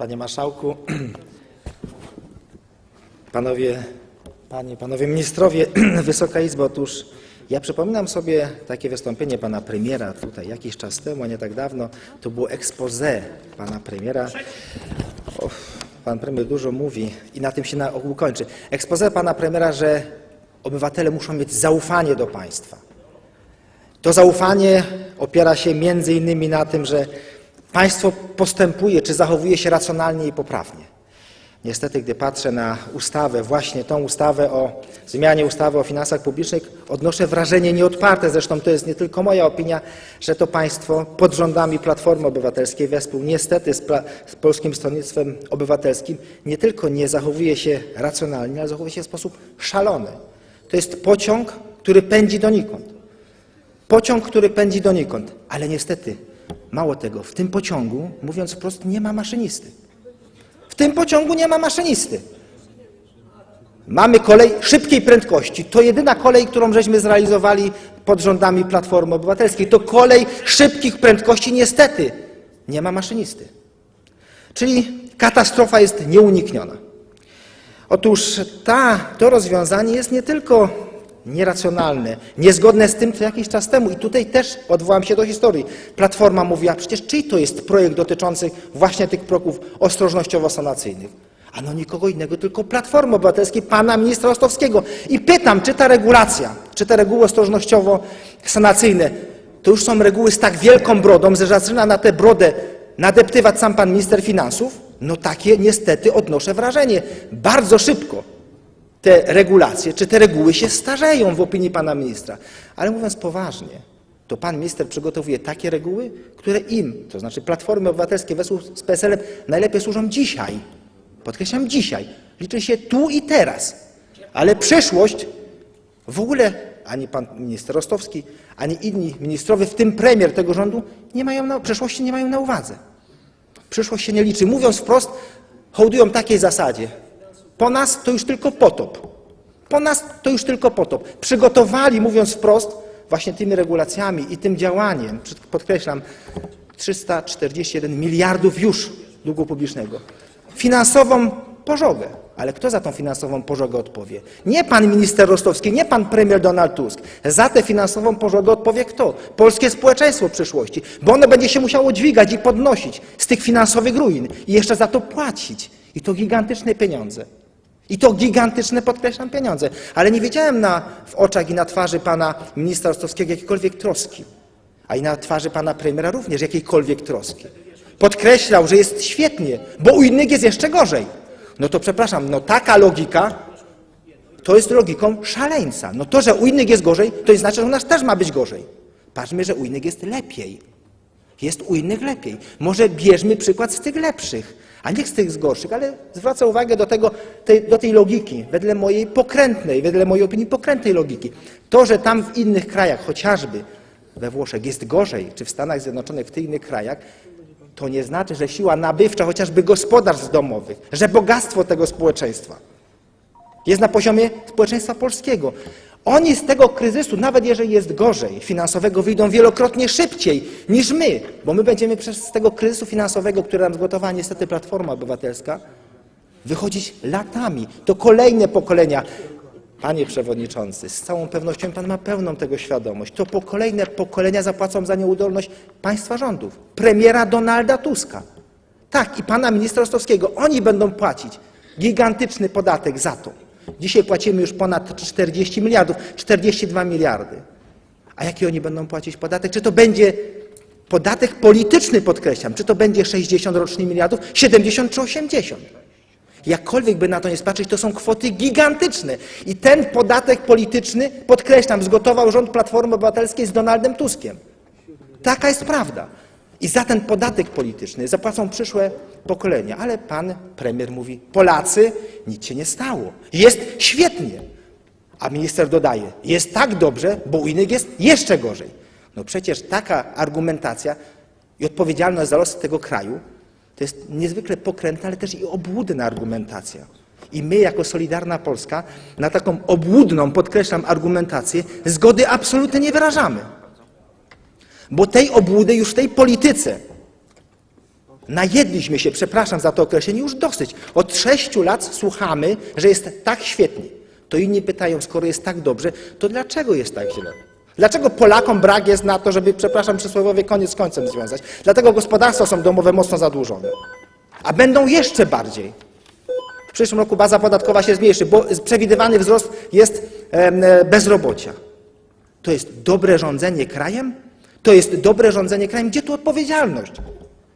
Panie Marszałku, Panowie, Panie, Panowie Ministrowie, Wysoka Izbo, otóż ja przypominam sobie takie wystąpienie Pana Premiera tutaj jakiś czas temu, a nie tak dawno. To było expose Pana Premiera. Pan Premier dużo mówi i na tym się na ogół kończy. Expose Pana Premiera, że obywatele muszą mieć zaufanie do państwa. To zaufanie opiera się między innymi na tym, że państwo postępuje czy zachowuje się racjonalnie i poprawnie. Niestety, gdy patrzę na ustawę, właśnie tą ustawę o zmianie ustawy o finansach publicznych, odnoszę wrażenie nieodparte, zresztą to jest nie tylko moja opinia, że to państwo pod rządami Platformy Obywatelskiej wespół niestety z, z Polskim Stronnictwem Obywatelskim nie tylko nie zachowuje się racjonalnie, ale zachowuje się w sposób szalony. To jest pociąg, który pędzi donikąd. Pociąg, który pędzi donikąd, ale niestety, mało tego, w tym pociągu, mówiąc wprost, nie ma maszynisty. W tym pociągu nie ma maszynisty. Mamy kolej szybkiej prędkości. To jedyna kolej, którą żeśmy zrealizowali pod rządami Platformy Obywatelskiej. To kolej szybkich prędkości. Niestety nie ma maszynisty. Czyli katastrofa jest nieunikniona. Otóż ta, to rozwiązanie jest nie tylko nieracjonalne, niezgodne z tym, co jakiś czas temu, i tutaj też odwołam się do historii. Platforma mówiła, przecież czyj to jest projekt dotyczący właśnie tych proków ostrożnościowo-sanacyjnych? Ano nikogo innego, tylko Platformy Obywatelskiej, pana ministra Ostowskiego. I pytam, czy ta regulacja, czy te reguły ostrożnościowo-sanacyjne, to już są reguły z tak wielką brodą, że zaczyna na tę brodę nadeptywać sam pan minister finansów? No takie niestety odnoszę wrażenie. Bardzo szybko te regulacje, czy te reguły się starzeją w opinii pana ministra. Ale mówiąc poważnie, to pan minister przygotowuje takie reguły, które im, to znaczy Platformy Obywatelskiej wespół z PSL-em, najlepiej służą dzisiaj. Podkreślam dzisiaj. Liczy się tu i teraz. Ale przyszłość w ogóle ani pan minister Rostowski, ani inni ministrowie, w tym premier tego rządu, nie mają na, przyszłości nie mają na uwadze. Przyszłość się nie liczy. Mówiąc wprost, hołdują takiej zasadzie. Po nas to już tylko potop. Po nas to już tylko potop. Przygotowali, mówiąc wprost, właśnie tymi regulacjami i tym działaniem, podkreślam, 341 miliardów już długu publicznego. Finansową pożogę. Ale kto za tą finansową pożogę odpowie? Nie pan minister Rostowski, nie pan premier Donald Tusk. Za tę finansową pożogę odpowie kto? Polskie społeczeństwo w przyszłości. Bo ono będzie się musiało dźwigać i podnosić z tych finansowych ruin i jeszcze za to płacić. I to gigantyczne pieniądze. I to gigantyczne, podkreślam, pieniądze. Ale nie wiedziałem na, w oczach i na twarzy pana ministra Rostowskiego jakiejkolwiek troski. A i na twarzy pana premiera również jakiejkolwiek troski. Podkreślał, że jest świetnie, bo u innych jest jeszcze gorzej. No to przepraszam, no taka logika to jest logiką szaleńca. No to, że u innych jest gorzej, to znaczy, że u nas też ma być gorzej. Patrzmy, że u innych jest lepiej. Jest u innych lepiej. Może bierzmy przykład z tych lepszych, a nie z tych z gorszych, ale zwracam uwagę do, tego, tej, do tej logiki, wedle mojej pokrętnej, wedle mojej opinii pokrętnej logiki. To, że tam w innych krajach, chociażby we Włoszech jest gorzej, czy w Stanach Zjednoczonych, w tych innych krajach, to nie znaczy, że siła nabywcza chociażby gospodarstw domowych, że bogactwo tego społeczeństwa jest na poziomie społeczeństwa polskiego. Oni z tego kryzysu, nawet jeżeli jest gorzej finansowego, wyjdą wielokrotnie szybciej niż my, bo my będziemy przez tego kryzysu finansowego, który nam zgotowała niestety Platforma Obywatelska, wychodzić latami. To kolejne pokolenia. Panie Przewodniczący, z całą pewnością Pan ma pełną tego świadomość. To po kolejne pokolenia zapłacą za nieudolność państwa rządów. Premiera Donalda Tuska. Tak, i pana ministra Rostowskiego. Oni będą płacić gigantyczny podatek za to. Dzisiaj płacimy już ponad 40 miliardów, 42 miliardy. A jaki oni będą płacić podatek? Czy to będzie podatek polityczny, podkreślam, czy to będzie 60 rocznie miliardów, 70 czy 80? Jakkolwiek by na to nie spatrzeć, to są kwoty gigantyczne. I ten podatek polityczny, podkreślam, zgotował rząd Platformy Obywatelskiej z Donaldem Tuskiem. Taka jest prawda. I za ten podatek polityczny zapłacą przyszłe pokolenia. Ale pan premier mówi, Polacy, nic się nie stało. Jest świetnie. A minister dodaje, jest tak dobrze, bo u innych jest jeszcze gorzej. No przecież taka argumentacja i odpowiedzialność za losy tego kraju to jest niezwykle pokrętna, ale też i obłudna argumentacja. I my, jako Solidarna Polska, na taką obłudną, podkreślam, argumentację zgody absolutnie nie wyrażamy. Bo tej obłudy już w tej polityce Najedliśmy się, przepraszam za to określenie, już dosyć. Od sześciu lat słuchamy, że jest tak świetnie. To inni pytają, skoro jest tak dobrze, to dlaczego jest tak źle? Dlaczego Polakom brak jest na to, żeby, przepraszam, przysłowiowie koniec z końcem związać? Dlatego gospodarstwa są domowe mocno zadłużone. A będą jeszcze bardziej. W przyszłym roku baza podatkowa się zmniejszy, bo przewidywany wzrost jest e, bezrobocia. To jest dobre rządzenie krajem? To jest dobre rządzenie krajem? Gdzie tu odpowiedzialność?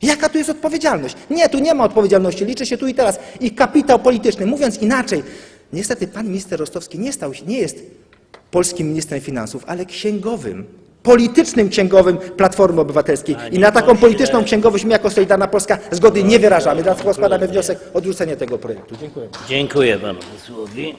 Jaka tu jest odpowiedzialność? Nie, tu nie ma odpowiedzialności. Liczy się tu i teraz. Ich kapitał polityczny. Mówiąc inaczej, niestety pan minister Rostowski nie, stał, się- nie jest polskim ministrem finansów, ale księgowym. Politycznym księgowym Platformy Obywatelskiej. I na taką polityczną księgowość my jako Solidarna Polska zgody nie wyrażamy. Dlatego składamy wniosek o odrzucenie tego projektu. Dziękuję. Dziękuję panu posłowi.